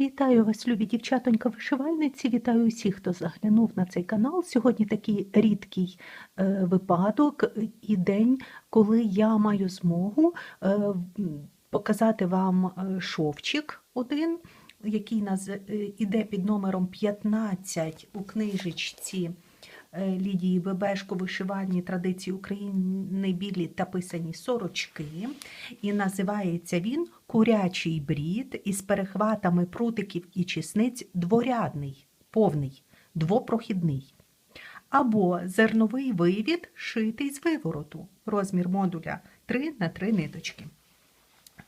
Вітаю вас, любі дівчатонька вишивальниці. Вітаю усіх, хто заглянув на цей канал. Сьогодні такий рідкий е, випадок і день, коли я маю змогу е, показати вам е, шовчик один, який нас іде під номером 15 у книжечці. Е, Лідії Бебешко вишивальні традиції України білі та писані сорочки. І називається він Курячий брід із перехватами прутиків і чесниць дворядний, повний, двопрохідний. Або зерновий вивід, шитий з вивороту. Розмір модуля 3 на 3 ниточки.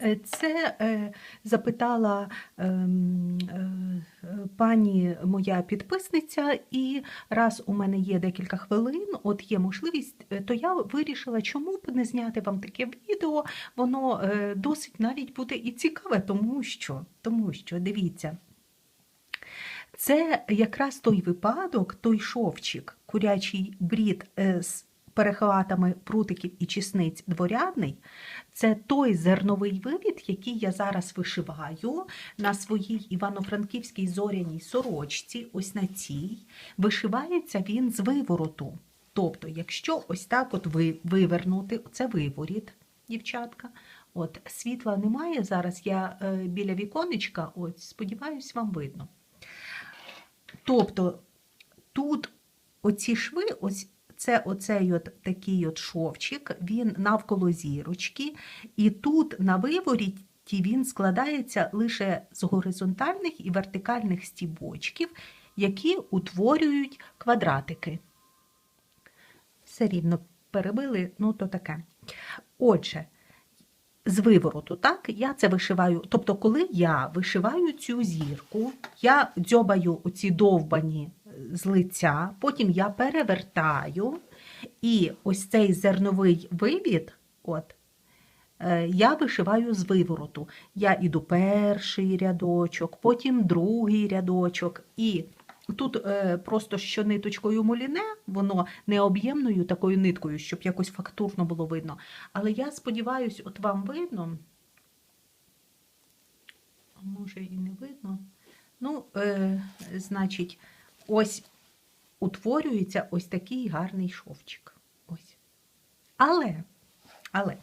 Е, Це е, запитала ем, е, пані моя підписниця, і раз у мене є декілька хвилин, от є можливість, то я вирішила, чому б не зняти вам таке відео. Воно досить навіть буде і цікаве, тому що, тому що дивіться. Це якраз той випадок, той шовчик, курячий брід з перехватами прутиків і чесниць дворядний. Це той зерновий вивід, який я зараз вишиваю на своїй івано-франківській зоряній сорочці, ось на цій. Вишивається він з вивороту. Тобто, якщо ось так от ви, вивернути, це виворіт, дівчатка. От світла немає зараз. Я е, біля віконечка, от сподіваюсь, вам видно. Тобто тут оці шви, ось це оцей от такий от шовчик, він навколо зірочки, і тут на виворіті він складається лише з горизонтальних і вертикальних стібочків, які утворюють квадратики. Все рівно перебили, ну то таке. Отже, з вивороту, так, я це вишиваю. Тобто, коли я вишиваю цю зірку, я дзьобаю оці довбані з лиця, потім я перевертаю, і ось цей зерновий вивід, от, е, я вишиваю з вивороту. Я іду перший рядочок, потім другий рядочок. І тут е, просто що ниточкою муліне, воно не об'ємною такою ниткою, щоб якось фактурно було видно. Але я сподіваюся, от вам видно. Може і не видно. Ну, е, значить, ось утворюється ось такий гарний шовчик. Ось. Але, але,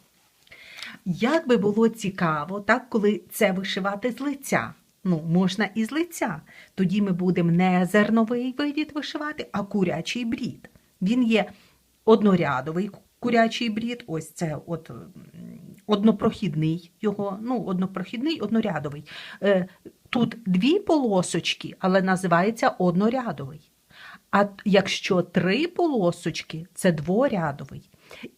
як би було цікаво, так, коли це вишивати з лиця. Ну, можна і з лиця. Тоді ми будемо не зерновий вивід вишивати, а курячий брід. Він є однорядовий курячий брід, ось це от однопрохідний його, ну, однопрохідний, однорядовий. Тут дві полосочки, але називається однорядовий. А якщо три полосочки, це дворядовий.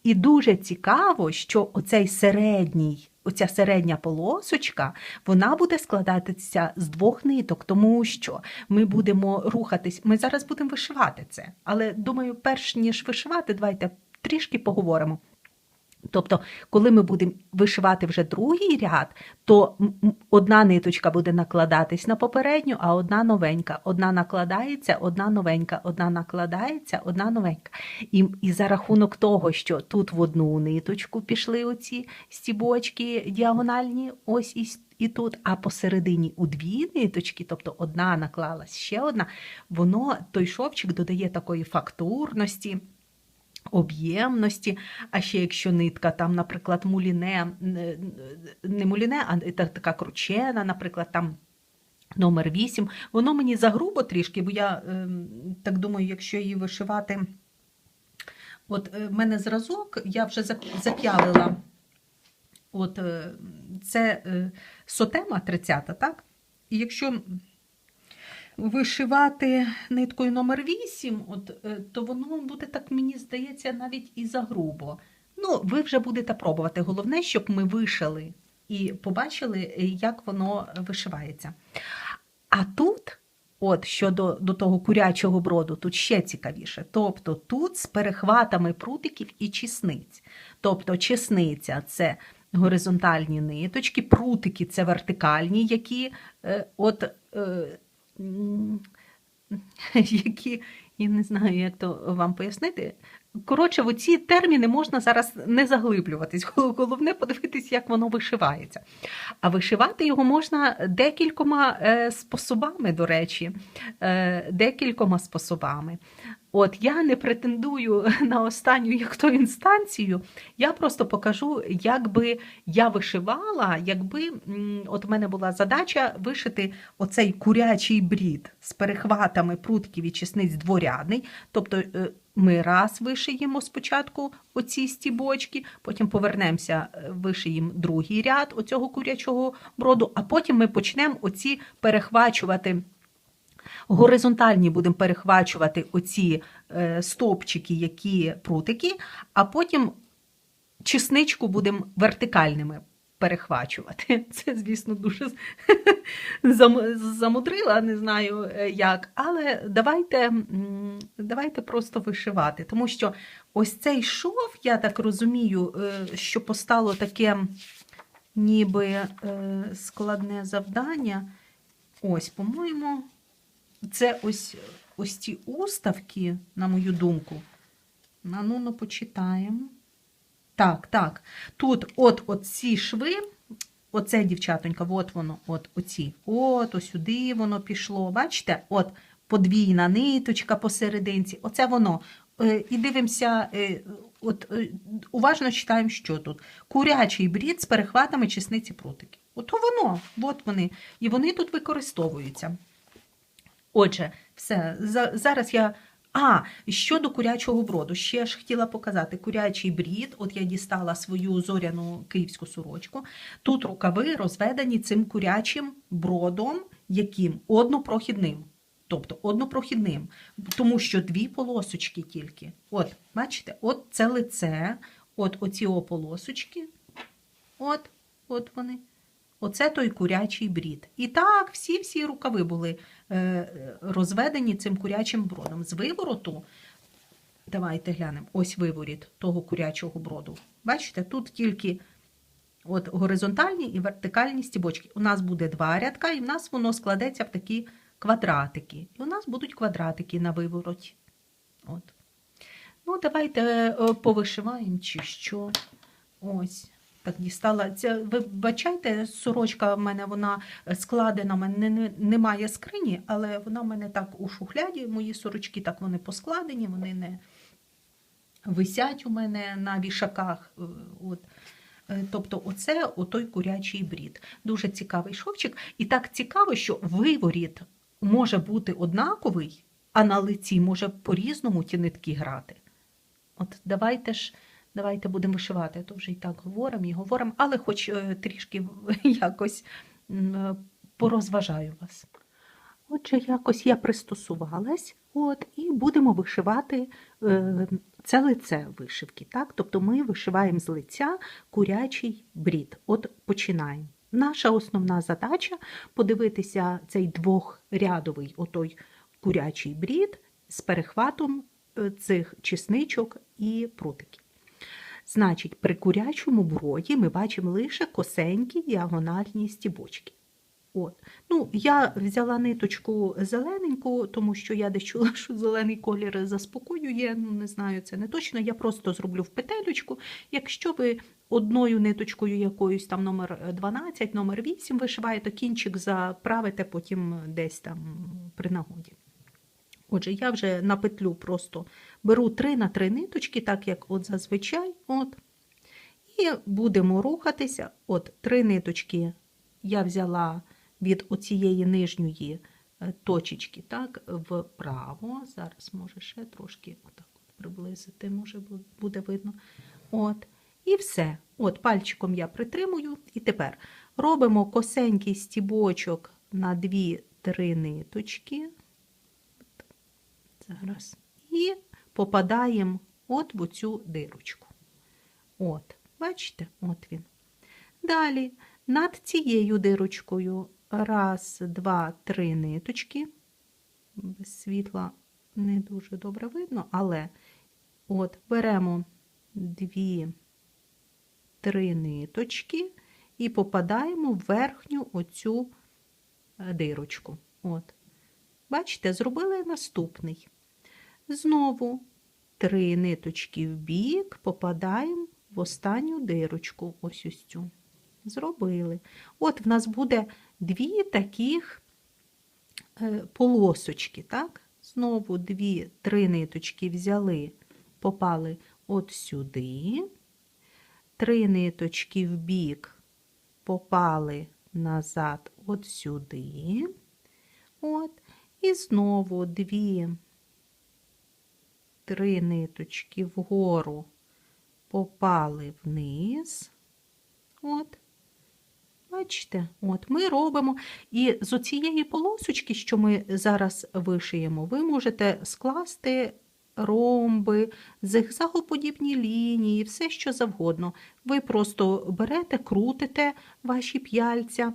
І дуже цікаво, що оцей середній, оця середня полосочка, вона буде складатися з двох ниток, тому що ми будемо рухатись. Ми зараз будемо вишивати це. Але думаю, перш ніж вишивати, давайте трішки поговоримо. Тобто, коли ми будемо вишивати вже другий ряд, то одна ниточка буде накладатись на попередню, а одна новенька. Одна накладається, одна новенька, одна накладається, одна новенька. І, і за рахунок того, що тут в одну ниточку пішли оці стібочки діагональні, ось і, і тут, а посередині у дві ниточки, тобто одна наклалась, ще одна, воно той шовчик додає такої фактурності об'ємності. А ще якщо нитка, там, наприклад, муліне, не- не муліне, а така кручена, наприклад, там. Номер 8, воно мені загрубо трішки, бо я ем, так думаю, якщо її вишивати, от е, в мене зразок, я вже зап'ялила. От е, це е, сотема 30, так? І якщо вишивати ниткою номер 8, от, е, то воно буде так, мені здається, навіть і загрубо. Ну, ви вже будете пробувати. Головне, щоб ми вишили і побачили, е, як воно вишивається. А тут, от щодо до того курячого броду, тут ще цікавіше. Тобто тут з перехватами прутиків і чесниць. Тобто чесниця це горизонтальні ниточки, прутики це вертикальні, які е, от. Е, які, я не знаю, як то вам пояснити, Коротше, в ці терміни можна зараз не заглиблюватись. Головне подивитись, як воно вишивається. А вишивати його можна декількома е, способами, до речі, е, декількома способами. От я не претендую на останню як то інстанцію. Я просто покажу, як би я вишивала, якби от в мене була задача вишити оцей курячий брід з перехватами прутків і чесниць дворядний. Тобто е, ми раз вишиємо спочатку оці стібочки, потім повернемося, е, вишиємо другий ряд оцього курячого броду, а потім ми почнемо оці перехвачувати. Горизонтальні будемо перехвачувати оці е, стовпчики, які прутики, а потім чесничку будемо вертикальними перехвачувати. Це, звісно, дуже зам- замудрила, не знаю е, як. Але давайте, давайте просто вишивати. Тому що ось цей шов, я так розумію, е, що постало таке ніби складне завдання. Ось, по-моєму, це ось, ось ці уставки, на мою думку. Ну, ну почитаємо. Так, так. Тут от, от ці шви, оце, дівчатонька, от воно, от оці. От, сюди воно пішло. Бачите? От подвійна ниточка посерединці. Оце воно. Е, І дивимося, е, от е, уважно читаємо, що тут. Курячий брід з перехватами чесниці прутики. Ото воно, от вони. І вони тут використовуються. Отже, все, зараз я. А, щодо курячого броду, ще ж хотіла показати курячий брід. От я дістала свою зоряну київську сорочку. Тут рукави розведені цим курячим бродом, яким однопрохідним. Тобто однопрохідним, тому що дві полосочки тільки. От, бачите, от це лице, от оці полосочки. От, от вони. Оце той курячий брід. І так, всі-всі рукави були е, розведені цим курячим бродом. З вивороту, давайте глянемо, ось виворіт того курячого броду. Бачите, тут тільки от горизонтальні і вертикальні стібочки. У нас буде два рядка, і в нас воно складеться в такі квадратики. І у нас будуть квадратики на вивороті. От. Ну, давайте е, повишиваємо чи що. Ось. Так дістала. Це, ви бачайте, сорочка в мене вона складена, в мене не- не- немає скрині, але вона в мене так у шухляді. Мої сорочки так вони поскладені, вони не висять у мене на вішаках. е, От. Е, Тобто, оце отой курячий брід. Дуже цікавий шовчик. І так цікаво, що виворіт може бути однаковий, а на лиці може по-різному ті нитки грати. От давайте ж, давайте будемо вишивати, то вже і так говоримо і говоримо, але хоч е, трішки якось е, порозважаю вас. Отже, якось я пристосувалась, от, і будемо вишивати е, це лице вишивки. Так? Тобто ми вишиваємо з лиця курячий брід. От починаємо. Наша основна задача подивитися цей двохрядовий отой курячий брід з перехватом цих чесничок і прутиків. Значить, при курячому броді ми бачимо лише косенькі діагональні стібочки. От. Ну, я взяла ниточку зелененьку, тому що я десь чула, що зелений колір заспокоює. Ну, не знаю, це не точно. Я просто зроблю в петелючку. Якщо ви одною ниточкою якоюсь там номер 12, номер 8 вишиваєте, кінчик заправите потім десь там при нагоді. Отже, я вже на петлю просто беру 3 на 3 ниточки, так як от зазвичай. От. І будемо рухатися. От три ниточки я взяла від оцієї нижньої е, точечки, так, вправо. Зараз, може, ще трошки отак от приблизити, може, буде видно. От. І все. От пальчиком я притримую. І тепер робимо косенький стібочок на 2-3 ниточки. Зараз. І попадаємо от в цю дирочку. От, бачите, от він. Далі над цією дирочкою раз, два, три ниточки. Без світла не дуже добре видно, але от беремо дві, три ниточки і попадаємо в верхню оцю е, дирочку. От. Бачите, зробили наступний. Знову три ниточки в бік, попадаємо в останню дирочку, ось ось цю. Зробили. От в нас буде дві таких е, полосочки, так? Знову дві, три ниточки взяли, попали от сюди. Три ниточки в бік попали назад от сюди. От. І знову дві, три ниточки вгору попали вниз. От. Бачите, от ми робимо. І з оцієї полосочки, що ми зараз вишиємо, ви можете скласти ромби, зигзагоподібні лінії, все що завгодно. Ви просто берете, крутите ваші п'яльця.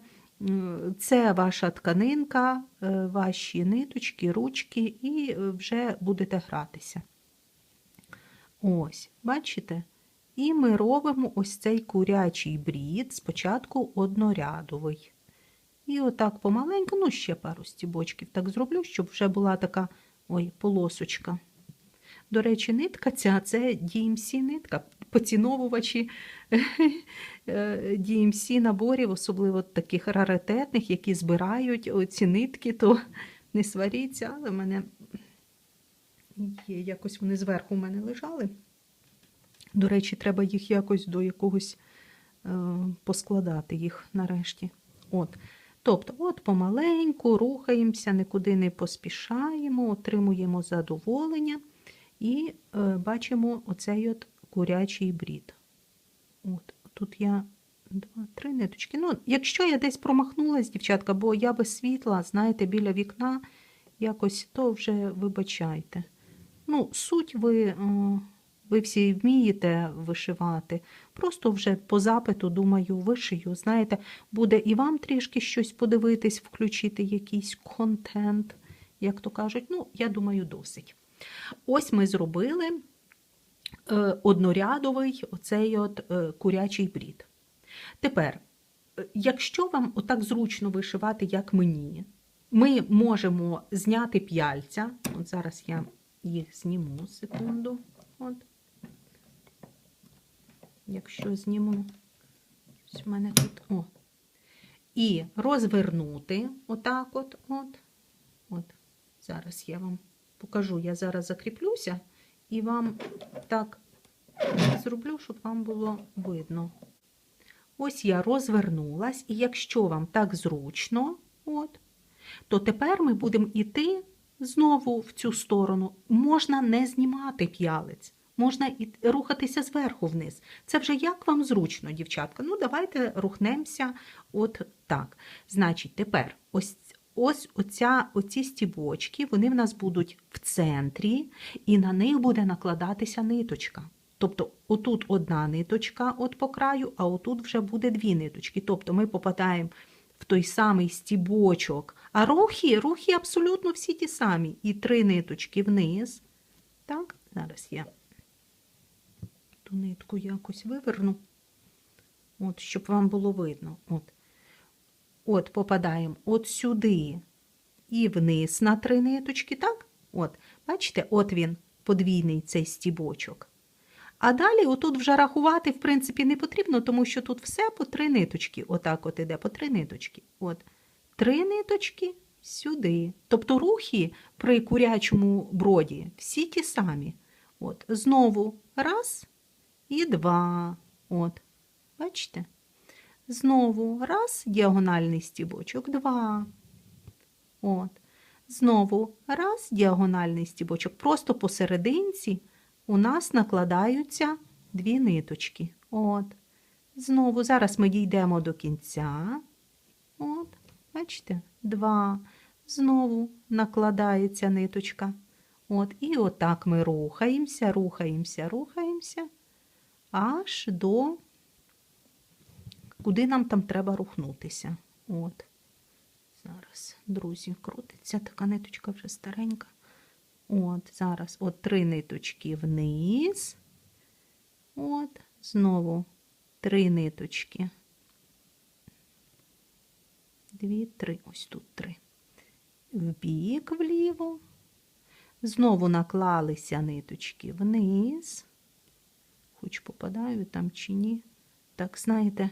Це ваша тканинка, е, ваші ниточки, ручки, і вже будете гратися. Ось, бачите? І ми робимо ось цей курячий брід, спочатку однорядовий. І отак помаленьку, ну ще пару стібочків так зроблю, щоб вже була така ой, полосочка. До речі, нитка ця це DMC нитка. Поціновувачі е, DMC наборів, особливо таких раритетних, які збирають ці нитки, то не сваріться, але мене є, якось вони зверху в мене лежали. До речі, треба їх якось до якогось е, поскладати їх нарешті. От. Тобто, от помаленьку рухаємося, нікуди не поспішаємо, отримуємо задоволення і е, бачимо оцей от курячий брід. От, тут я два, три ниточки. Ну, якщо я десь промахнулась, дівчатка, бо я без світла, знаєте, біля вікна якось, то вже вибачайте. Ну, суть ви. Ви всі вмієте вишивати. Просто вже по запиту, думаю, вишию. Знаєте, буде і вам трішки щось подивитись, включити якийсь контент, як то кажуть. Ну, я думаю, досить. Ось ми зробили е, однорядовий оцей от е, курячий брід. Тепер, е, якщо вам отак зручно вишивати, як мені, ми можемо зняти п'яльця. От зараз я їх зніму секунду. От. Якщо зніму, ось в мене тут, о. І розвернути отак от, от, от. Зараз я вам покажу, я зараз закріплюся і вам так зроблю, щоб вам було видно. Ось я розвернулась, і якщо вам так зручно, от, то тепер ми будемо йти знову в цю сторону. Можна не знімати п'ялець. Можна і рухатися зверху вниз. Це вже як вам зручно, дівчатка. Ну, давайте рухнемося от так. Значить, тепер ось ось оця, оці стібочки, вони в нас будуть в центрі, і на них буде накладатися ниточка. Тобто, отут одна ниточка от по краю, а отут вже буде дві ниточки. Тобто ми попадаємо в той самий стібочок. А рухи, рухи абсолютно всі ті самі. І три ниточки вниз. Так, зараз я ту нитку якось виверну, от, щоб вам було видно. От, от попадаємо от сюди і вниз на три ниточки, так? От, Бачите, от він, подвійний цей стібочок. А далі отут вже рахувати, в принципі, не потрібно, тому що тут все по три ниточки. Отак от іде, по три ниточки. От. Три ниточки сюди. Тобто рухи при курячому броді всі ті самі. От. Знову раз і два. От. Бачите? Знову раз, діагональний стібочок, два. От. Знову раз, діагональний стібочок. Просто посерединці у нас накладаються дві ниточки. От. Знову, зараз ми дійдемо до кінця. От, бачите, два. Знову накладається ниточка. От, І отак ми рухаємося, рухаємося, рухаємося аж до куди нам там треба рухнутися. От. Зараз, друзі, крутиться, така ниточка вже старенька. От, зараз от три ниточки вниз. От, знову три ниточки. Дві, три, ось тут три. Вбік вліво. Знову наклалися ниточки вниз. Хоч попадаю там чи ні. Так, знаєте,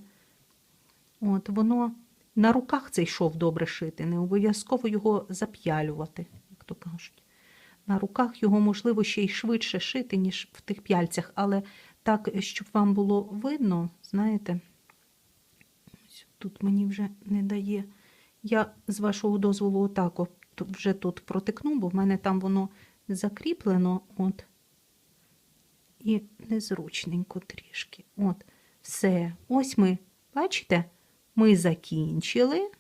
от воно на руках цей шов добре шити, не обов'язково його зап'ялювати, як то кажуть. На руках його можливо ще й швидше шити, ніж в тих п'яльцях, але так, щоб вам було видно, знаєте, тут мені вже не дає. Я з вашого дозволу отак от вже тут протикну, бо в мене там воно закріплено. от. І незручненько трішки. От, все. Ось ми, бачите, ми закінчили.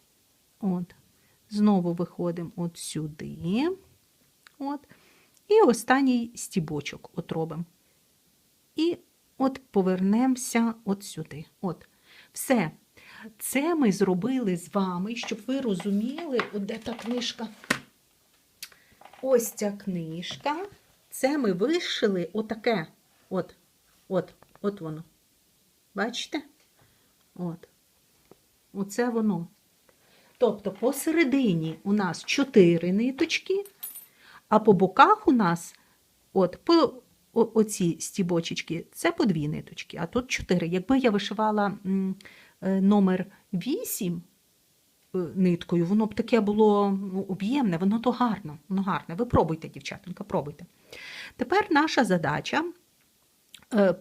От, Знову виходимо от сюди. От. І останній стібочок от робимо. І от повернемося от сюди. От. Все. Це ми зробили з вами, щоб ви розуміли, от де та книжка. Ось ця книжка. Це ми вишили отаке. От, от, от воно. Бачите? От. Оце воно. Тобто посередині у нас 4 ниточки, а по боках у нас от, по оці стібочечки, це по дві ниточки, а тут 4. Якби я вишивала е, номер 8 е, ниткою, воно б таке було ну, об'ємне, воно то гарно, воно гарне. Ви пробуйте, дівчатонька, пробуйте. Тепер наша задача е,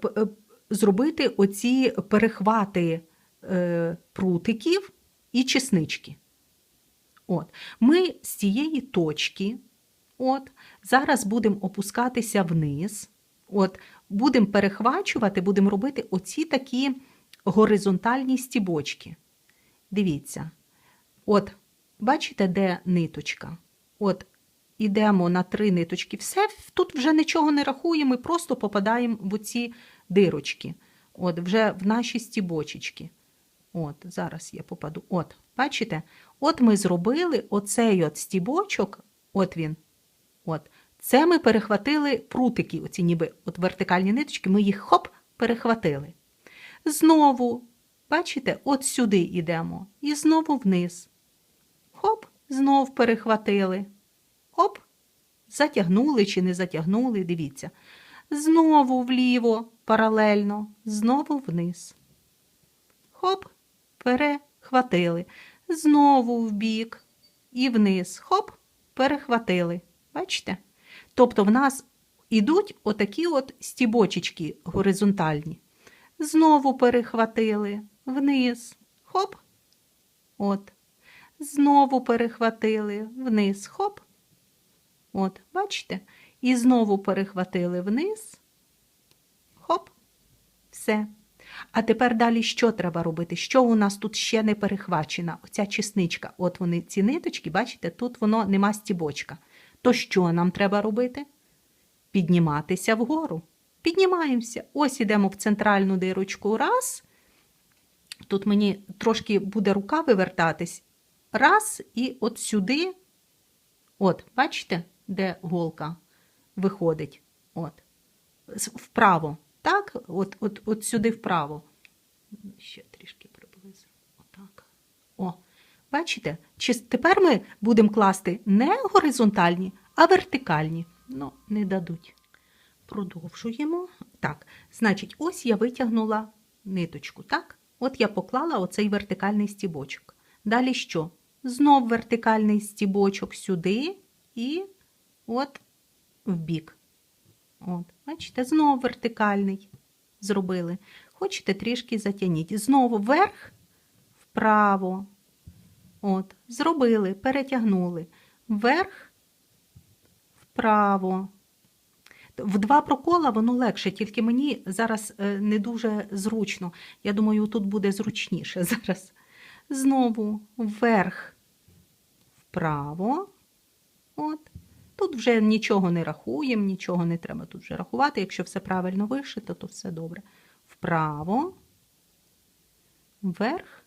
зробити оці перехвати прутиків і чеснички. От. Ми з цієї точки от, зараз будемо опускатися вниз. От, будемо перехвачувати, будемо робити оці такі горизонтальні стібочки. Дивіться. От, бачите, де ниточка? От, ідемо на три ниточки. Все, тут вже нічого не рахуємо, ми просто попадаємо в оці дирочки. От, вже в наші стібочечки. От, зараз я попаду. От, бачите? От ми зробили оцей от стібочок, от він. От. Це ми перехватили прутики, оці ніби от вертикальні ниточки, ми їх хоп, перехватили. Знову, бачите, от сюди йдемо. І знову вниз. Хоп, знов перехватили. Оп, затягнули чи не затягнули, дивіться. Знову вліво, паралельно, знову вниз. Хоп, перехватили. Знову вбік і вниз. Хоп, перехватили. Бачите? Тобто в нас ідуть отакі от стібочечки горизонтальні. Знову перехватили вниз. Хоп. От. Знову перехватили вниз. Хоп. От, бачите? І знову перехватили вниз. Хоп. Все. А тепер далі що треба робити? Що у нас тут ще не перехвачена? Оця чесничка. От вони, ці ниточки, бачите, тут воно нема стібочка. То що нам треба робити? Підніматися вгору. Піднімаємося. Ось ідемо в центральну дирочку. Раз. Тут мені трошки буде рука вивертатись. Раз, і от сюди. От, бачите, де голка виходить? От. Вправо. Так, от, от, от сюди вправо. Ще трішки бачите? Чи тепер ми будемо класти не горизонтальні, а вертикальні. Ну, не дадуть. Продовжуємо. Так, значить, ось я витягнула ниточку, так? От я поклала оцей вертикальний стібочок. Далі що? Знов вертикальний стібочок сюди і от в бік. От, бачите, знову вертикальний зробили. Хочете трішки затягніть. Знову вверх, вправо. От, зробили, перетягнули. Вверх, вправо. В два прокола воно легше, тільки мені зараз е, не дуже зручно. Я думаю, тут буде зручніше зараз. Знову вверх, вправо. От. Тут вже нічого не рахуємо, нічого не треба тут вже рахувати. Якщо все правильно вишито, то все добре. Вправо, вверх,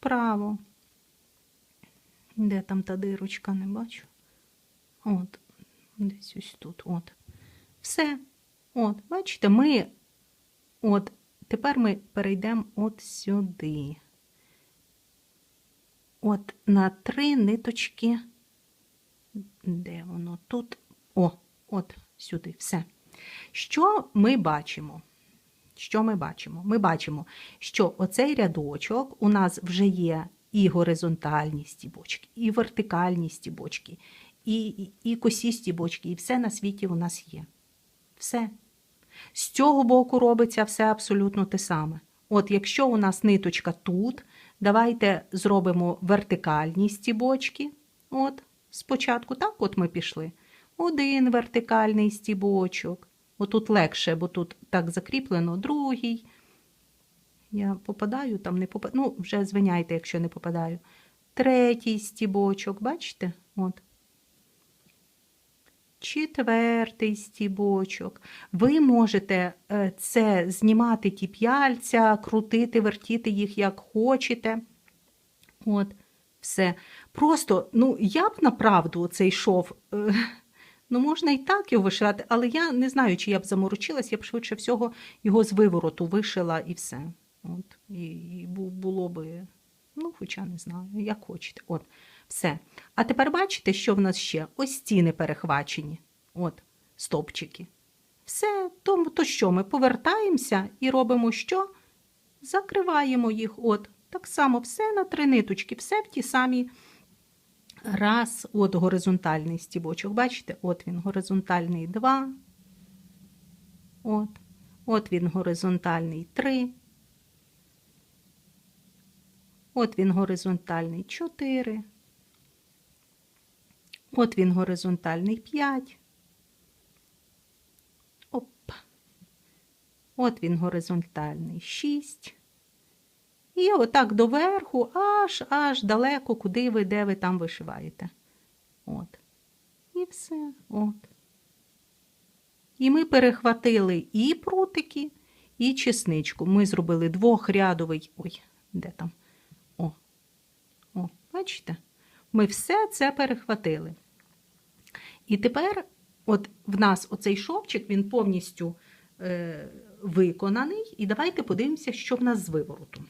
вправо. Де там та дирочка, не бачу. От, десь ось тут. От. Все. От, бачите, ми. От, тепер ми перейдемо от сюди. От на три ниточки Де воно тут? О, от сюди, все. Що ми бачимо? Що ми бачимо? Ми бачимо, що оцей рядочок у нас вже є і горизонтальні стібочки, і вертикальні стібочки, і, і, і косі стібочки, і все на світі у нас є. Все. З цього боку робиться все абсолютно те саме. От якщо у нас ниточка тут, давайте зробимо вертикальні стібочки. От, спочатку, так, от ми пішли. Один вертикальний стібочок. Отут легше, бо тут так закріплено, другий. Я попадаю, там не попадаю. Ну, вже звиняйте, якщо не попадаю. Третій стібочок, бачите? От. Четвертий стібочок. Ви можете е, це знімати ті п'яльця, крутити, вертіти їх як хочете. От, все. Просто, ну, я б направду цей шов. Ну, можна і так його вишивати, але я не знаю, чи я б заморочилась, я б швидше всього його з вивороту вишила і все. От, і, і було би, ну, хоча не знаю, як хочете. От, все. А тепер бачите, що в нас ще? Ось стіни перехвачені. От, стовпчики. Все, то, то що, ми повертаємося і робимо що? Закриваємо їх. От, так само все на три ниточки, все в ті самі. Раз, от горизонтальний стібочок. Бачите, от він горизонтальний 2. От, от він горизонтальний 3. От він горизонтальний 4. От він горизонтальний 5. Оп. От він горизонтальний 6. І отак доверху, аж аж далеко, куди ви, де ви там вишиваєте. От. І все. От. І ми перехватили і прутики, і чесничку. Ми зробили двохрядовий. Ой, де там? О, о, бачите? Ми все це перехватили. І тепер, от в нас оцей шовчик, він повністю е, виконаний. І давайте подивимося, що в нас з вивороту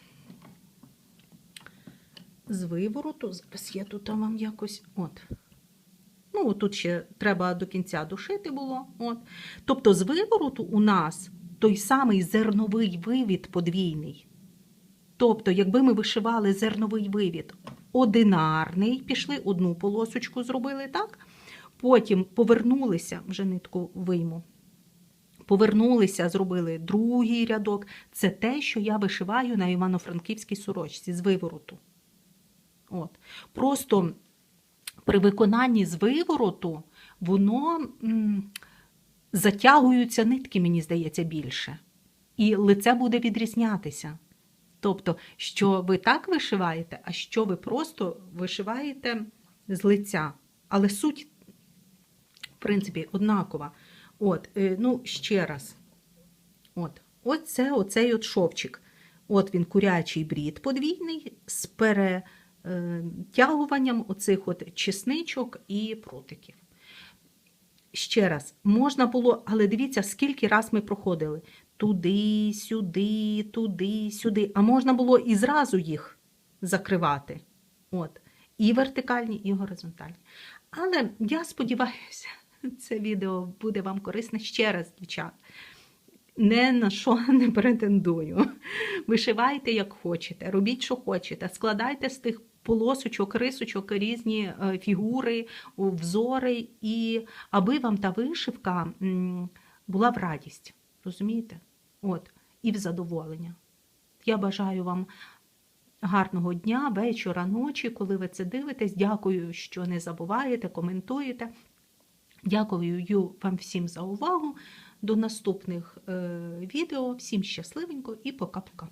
з вивороту. Зараз я тут вам якось. от. Ну, тут ще треба до кінця душити було. От. Тобто, з вивороту у нас той самий зерновий вивід подвійний. Тобто, якби ми вишивали зерновий вивід одинарний, пішли одну полосочку, зробили так. Потім повернулися, вже нитку вийму. Повернулися, зробили другий рядок. Це те, що я вишиваю на Івано-Франківській сорочці з вивороту. От. Просто при виконанні з вивороту воно м, затягуються нитки, мені здається, більше. І лице буде відрізнятися. Тобто, що ви так вишиваєте, а що ви просто вишиваєте з лиця. Але суть, в принципі, однакова. От, е, ну, ще раз. От, от це оцей от шовчик. От він курячий брід подвійний з перетягуванням оцих от чесничок і прутиків. Ще раз, можна було, але дивіться, скільки раз ми проходили. Туди, сюди, туди, сюди. А можна було і зразу їх закривати. От. І вертикальні, і горизонтальні. Але я сподіваюся, це відео буде вам корисне ще раз, дівчат. Не на що не претендую. Вишивайте, як хочете, робіть, що хочете, складайте з тих полосочок, рисочок різні е, фігури, взори, і аби вам та вишивка була в радість. Розумієте? От, і в задоволення. Я бажаю вам гарного дня, вечора, ночі, коли ви це дивитесь. Дякую, що не забуваєте, коментуєте. Дякую вам всім за увагу. До наступних е, відео. Всім щасливенько і пока-пока.